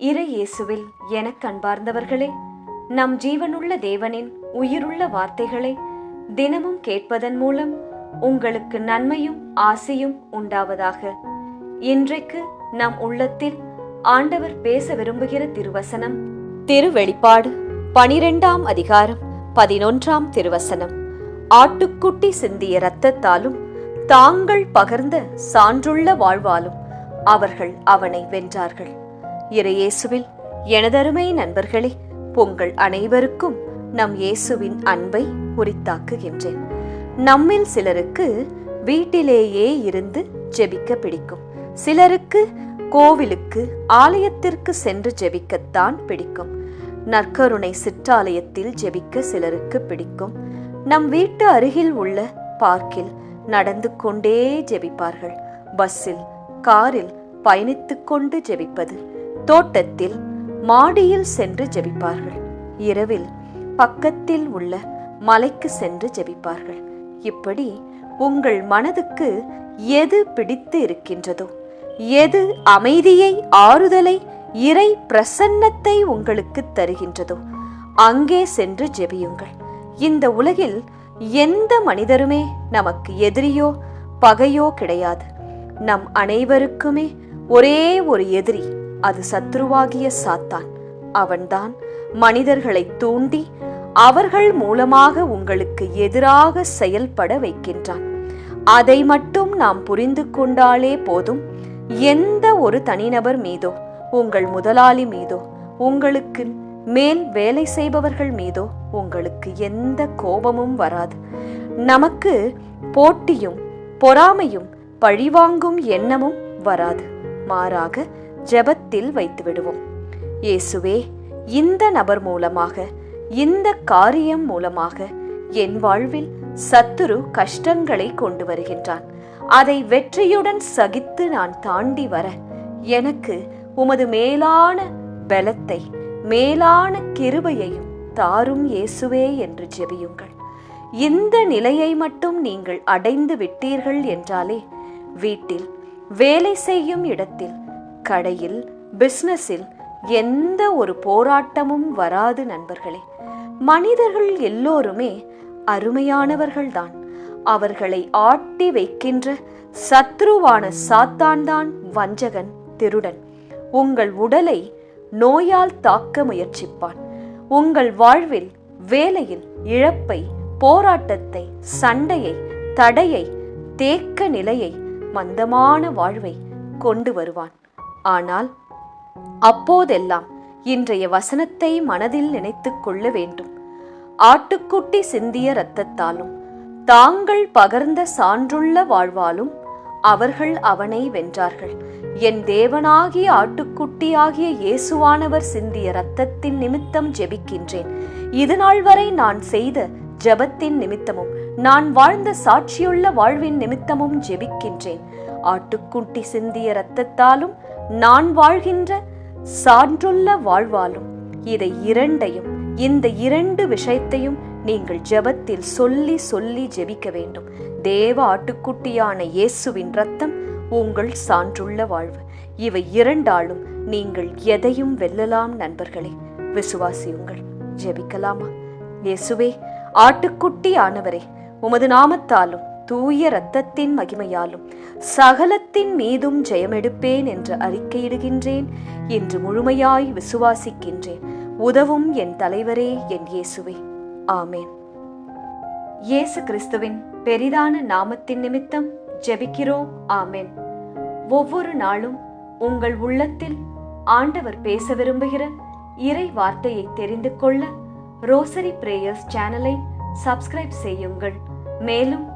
இறை இயேசுவில் எனக் கண்பார்ந்தவர்களே நம் ஜீவனுள்ள தேவனின் உயிருள்ள வார்த்தைகளை தினமும் கேட்பதன் மூலம் உங்களுக்கு நன்மையும் ஆசையும் உண்டாவதாக. இன்றைக்கு நம் உள்ளத்தில் ஆண்டவர் பேச விரும்புகிற திருவசனம் திருவெளிப்பாடு பனிரெண்டாம் அதிகாரம் பதினொன்றாம் திருவசனம். ஆட்டுக்குட்டி சிந்திய இரத்தத்தாலும் தாங்கள் பகர்ந்த சான்றுள்ள வாழ்வாலும் அவர்கள் அவனை வென்றார்கள். இறையேசுவில் எனதருமை நண்பர்களே உங்கள் அனைவருக்கும் நம் இயேசுவின் அன்பை உரித்தாக்குகின்றேன். நம்மில் சிலருக்கு வீட்டிலேயே இருந்து ஜெபிக்க பிடிக்கும். சிலருக்கு கோவிலுக்கு ஆலயத்திற்கு சென்று ஜெபிக்கத்தான் பிடிக்கும். நற்கருணை சிற்றாலயத்தில் ஜெபிக்க சிலருக்கு பிடிக்கும். நம் வீட்டு அருகில் உள்ள பார்க்கில் நடந்து கொண்டே ஜெபிப்பார்கள். பஸ்ஸில் காரில் பயணித்துக் கொண்டு ஜெபிப்பது தோட்டத்தில் மாடியில் சென்று ஜெபிப்பார்கள். இரவில் பக்கத்தில் உள்ள மலைக்கு சென்று ஜெபிப்பார்கள். இப்படி உங்கள் மனதுக்கு எது பிடித்து இருக்கின்றதோ எது அமைதியை ஆறுதலை இறை பிரசன்னத்தை உங்களுக்கு தருகின்றதோ அங்கே சென்று ஜெபியுங்கள். இந்த உலகில் எந்த மனிதருமே நமக்கு எதிரியோ பகையோ கிடையாது. நம் அனைவருக்குமே ஒரே ஒரு எதிரி அது சத்ருவாகிய சாத்தான். அவன்தான் மனிதர்களை தூண்டி அவர்கள் மூலமாக உங்களுக்கு எதிராக செயல்பட வைக்கின்றான். அதை மட்டும் நாம் புரிந்து கொண்டாலே போதும். எந்த ஒரு தனிநபர் மீதோ உங்கள் முதலாளி மீதோ உங்களுக்கு மேல் வேலை செய்பவர்கள் மீதோ உங்களுக்கு எந்த கோபமும் வராது. நமக்கு போட்டியும் பொறாமையும் பழிவாங்கும் எண்ணமும் வராது. மாறாக ஜெபத்தில் வைத்து விடுவோம் இயேசுவே இந்த நபர் மூலமாக இந்த காரியம் மூலமாக என் வாழ்வில் சத்துரு கஷ்டங்களை கொண்டு வருகின்றான். அதை வெற்றியுடன் சகித்து நான் தாண்டி வர எனக்கு உமது மேலான பலத்தை மேலான கிருபையையும் தாரும் இயேசுவே என்று ஜெபியுங்கள். இந்த நிலையை மட்டும் நீங்கள் அடைந்து விட்டீர்கள் என்றாலே வீட்டில் வேலை செய்யும் இடத்தில் கடையில் பிசினஸில் எந்த ஒரு போராட்டமும் வராது நண்பர்களே. மனிதர்கள் எல்லோருமே அருமையானவர்கள்தான். அவர்களை ஆட்டி வைக்கின்ற சத்ருவான சாத்தான்தான் வஞ்சகன் திருடன். உங்கள் உடலை நோயால் தாக்க முயற்சிப்பான். உங்கள் வாழ்வில் வேலையில் இழப்பை போராட்டத்தை சண்டையை தடையை தேக்க நிலையை மந்தமான வாழ்வை கொண்டு வருவான். ஆனால் அப்போதெல்லாம் இன்றைய வசனத்தை மனதில் நினைத்துக் கொள்ள வேண்டும். ஆட்டுக்குட்டி சிந்திய இரத்தத்தாலும் தாங்கள் பகர்ந்த சான்றுள்ள வாழ்வாலும் அவர்கள் அவனை வென்றார்கள். என் தேவனாகிய ஆட்டுக்குட்டியாகிய இயேசுவானவர் சிந்திய இரத்தத்தின் நிமித்தம் ஜெபிக்கின்றேன். இது நாள் வரை நான் செய்த ஜெபத்தின் நிமித்தமும் நான் வாழ்ந்த சாட்சியுள்ள வாழ்வின் நிமித்தமும் ஜெபிக்கின்றேன். ஆட்டுக்குட்டி சிந்திய இரத்தத்தாலும் நான் வாழ்கின்ற சான்றுள்ள வாழ்வாலும் இதை இரண்டையும் இந்த இரண்டு விஷயத்தையும் நீங்கள் ஜெபத்தில் சொல்லி சொல்லி ஜெபிக்க வேண்டும். தேவ ஆட்டுக்குட்டியான இயேசுவின் ரத்தம் உங்கள் சான்றுள்ள வாழ்வு. இவை இரண்டாலும் நீங்கள் எதையும் வெல்லலாம் நண்பர்களே. விசுவாசியுங்கள் ஜெபிக்கலாமா? இயேசுவே ஆட்டுக்குட்டி ஆனவரே உமது நாமத்தாலும் தூய இரத்தத்தின் மகிமையாலும் சகலத்தின் மீதும் ஜெயமெடுப்பேன் என்று அறிக்கையிடுகின்றேன். என்று முழுமையாய் விசுவாசிக்கின்றேன். உதவும் என் தலைவரே என் இயேசுவே. ஆமேன். இயேசு கிறிஸ்துவின் பெரிதான நாமத்தின் நிமித்தம் ஜெபிக்கிறோம். ஆமேன். ஒவ்வொரு நாளும் உங்கள் உள்ளத்தில் ஆண்டவர் பேச விரும்புகிற இறை வார்த்தையை தெரிந்து கொள்ள ரோசரி பிரேயர்ஸ் சேனலை சப்ஸ்கிரைப் செய்யுங்கள். மேலும்